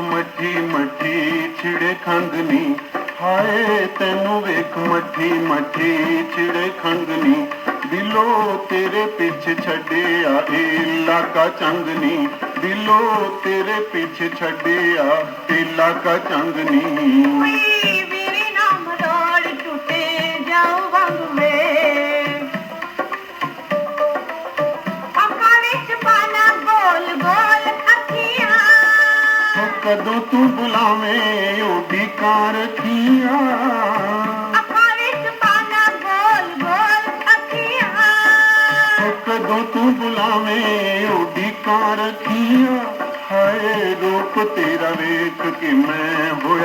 ਮੱਠੀ ਮੱਠੀ ਛਿੜੇ ਖੰਗਨੀ ਹਾਏ, ਤੈਨੂੰ ਵੇਖ ਮੱਠੀ ਮੱਠੀ ਛਿੜੇ ਖੰਗਨੀ ਦਿਲੋਂ ਤੇਰੇ ਪਿੱਛੇ ਛੱਡਿਆ ਏ ਲਾਕਾ ਚੰਗਨੀ ਦਿਲੋਂ ਤੇਰੇ ਪਿੱਛੇ ਛੱਡਿਆ ਏ ਲਾਕਾ ਚੰਗਨੀ कदो तू बुलावे यो बेकार थिया। कदो तू बुलावे यो बेकार थिया। हाय रूप तेरा वेख के मैं होय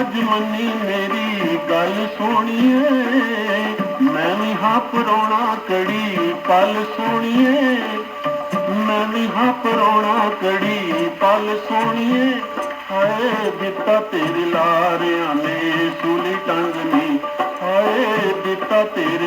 ਅੱਜ ਮੰਨੀ ਮੇਰੀ ਗੱਲ ਸੋਣੀਏ। ਮੈਂ ਵੀ ਹਾਂ ਪਰੋਣਾ ਕੜੀ ਪਲ ਸੋਣੀਏ। ਮੈਂ ਵੀ ਹਾਂ ਪਰੋਣਾ ਕੜੀ ਪਲ ਸੋਣੀਏ। ਹਾਏ, ਦਿੱਤਾ ਤੇਰੇ ਲਾਰਿਆਂ ਨੇ ਸੂਲੀ ਟੰਗਨੀ ਹਾਏ, ਦਿੱਤਾ ਤੇਰੇ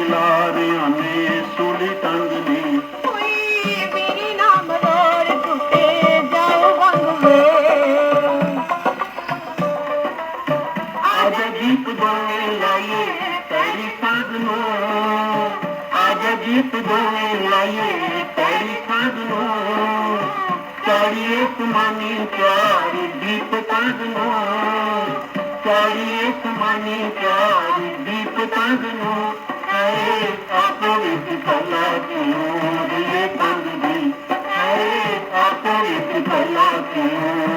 ਨੂੰ ਆਜ ਦੀਪ ਦੋਵੇਂ ਲਾਈਏ ਤੇਰੀ ਸਾਧ ਨੂੰ, ਚਾੜੀਏ ਸਮਾਨੀ ਚਾਰੀ ਦੀਪ ਤੰਗ ਨੂੰ, ਚਾੜੀਏ ਸਮਾਨੀ ਚਾਰੀ ਦੀਪ ਤੰਗ ਨੂੰ, ਹਾਏ ਆਪੋ ਵਿੱਚ ਭਲਾ ਕਿਉਂ ਦਿਏ ਤੰਗ ਦੀ, ਹਾਏ ਆਪੋ ਵਿੱਚ ਭਲਾ ਕਿਉਂ